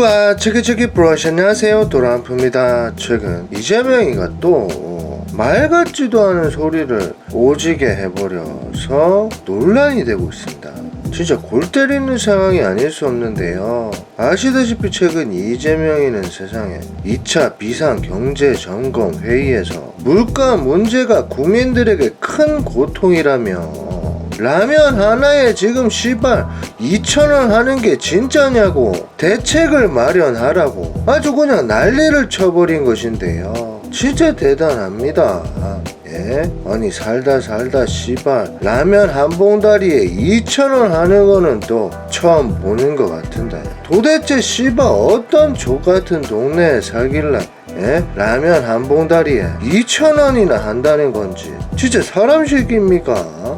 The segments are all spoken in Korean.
우와 체크체크 브러쉬 안녕하세요. 도란프입니다. 최근 이재명이가 또 말 같지도 않은 소리를 오지게 해버려서 논란이 되고 있습니다. 진짜 골 때리는 상황이 아닐 수 없는데요. 아시다시피 최근 이재명이는 세상에 2차 비상 경제 점검 회의에서 물가 문제가 국민들에게 큰 고통이라며 라면 하나에 지금 씨발 2천원 하는 게 진짜냐고 대책을 마련하라고 아주 그냥 난리를 쳐버린 것인데요 진짜 대단합니다 예? 아니 살다 살다 씨발 라면 한 봉다리에 2천원 하는 거는 또 처음 보는 것 같은데 도대체 씨발 어떤 족 같은 동네에 살길래 예? 라면 한 봉다리에 2천원이나 한다는 건지 진짜 사람 새끼입니까?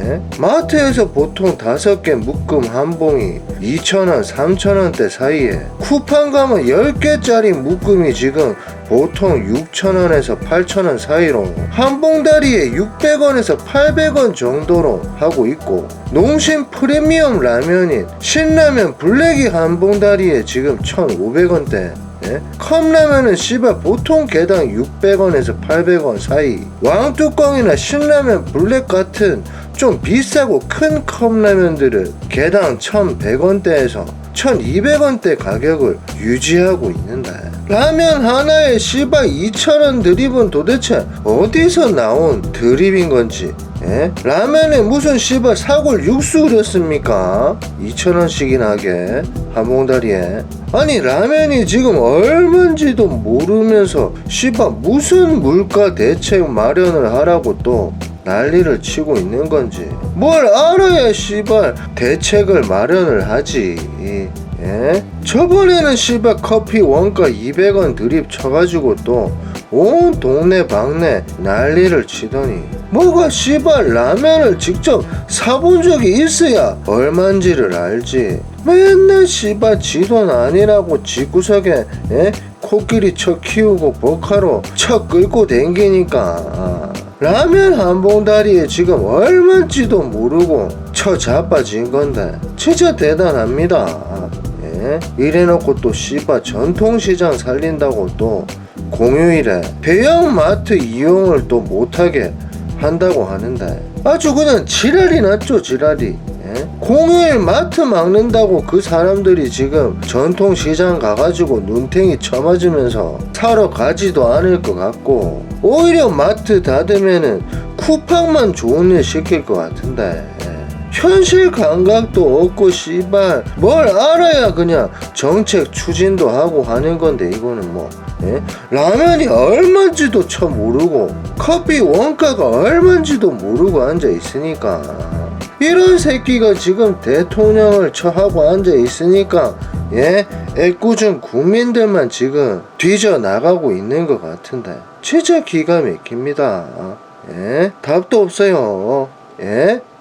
예? 마트에서 보통 다섯 개 묶음 한 봉이 2,000원, 3,000원대 사이에 쿠팡 가면 10개짜리 묶음이 지금 보통 6,000원에서 8,000원 사이로 한 봉다리에 600원에서 800원 정도로 하고 있고 농심 프리미엄 라면인 신라면 블랙이 한 봉다리에 지금 1,500원대 예? 컵라면은 씨발 보통 개당 600원에서 800원 사이 왕뚜껑이나 신라면 블랙 같은 좀 비싸고 큰 컵라면들은 개당 1100원대에서 1200원대 가격을 유지하고 있는데 라면 하나에 씨발 2,000원 드립은 도대체 어디서 나온 드립인 건지 예? 라면에 무슨 씨발 사골 육수 그렸습니까? 2,000원씩이나 하게 한 봉다리에 아니 라면이 지금 얼마인지도 모르면서 씨발 무슨 물가 대책 마련을 하라고 또 난리를 치고 있는 건지 뭘 알아야 씨발 대책을 마련을 하지 예? 저번에는 씨발 커피 원가 200원 드립 쳐가지고 또 온 동네 방네 난리를 치더니 뭐가 씨발 라면을 직접 사본 적이 있어야 얼만지를 알지 맨날 씨발 지돈 아니라고 집구석에 예? 코끼리 쳐 키우고 버카로 쳐 끌고 댕기니까 라면 한 봉다리에 지금 얼마인지도 모르고 쳐 자빠진 건데 진짜 대단합니다 예? 이래놓고 또 씨바 전통시장 살린다고 또 공휴일에 대형마트 이용을 또 못하게 한다고 하는데 아주 그냥 지랄이 났죠 지랄이 예? 공휴일 마트 막는다고 그 사람들이 지금 전통시장 가가지고 눈탱이 쳐맞으면서 사러 가지도 않을 것 같고 오히려 마트 닫으면은 쿠팡만 좋은 일 시킬 것 같은데 예. 현실 감각도 없고 씨발. 뭘 알아야 그냥 정책 추진도 하고 하는 건데 이거는 뭐 예? 라면이 얼마인지도 처 모르고 커피 원가가 얼마인지도 모르고 앉아 있으니까. 이런 새끼가 지금 대통령을 처하고 앉아 있으니까 예? 애꿎은 국민들만 지금 뒤져 나가고 있는 것 같은데. 진짜 기가 막힙니다. 예? 답도 없어요. 예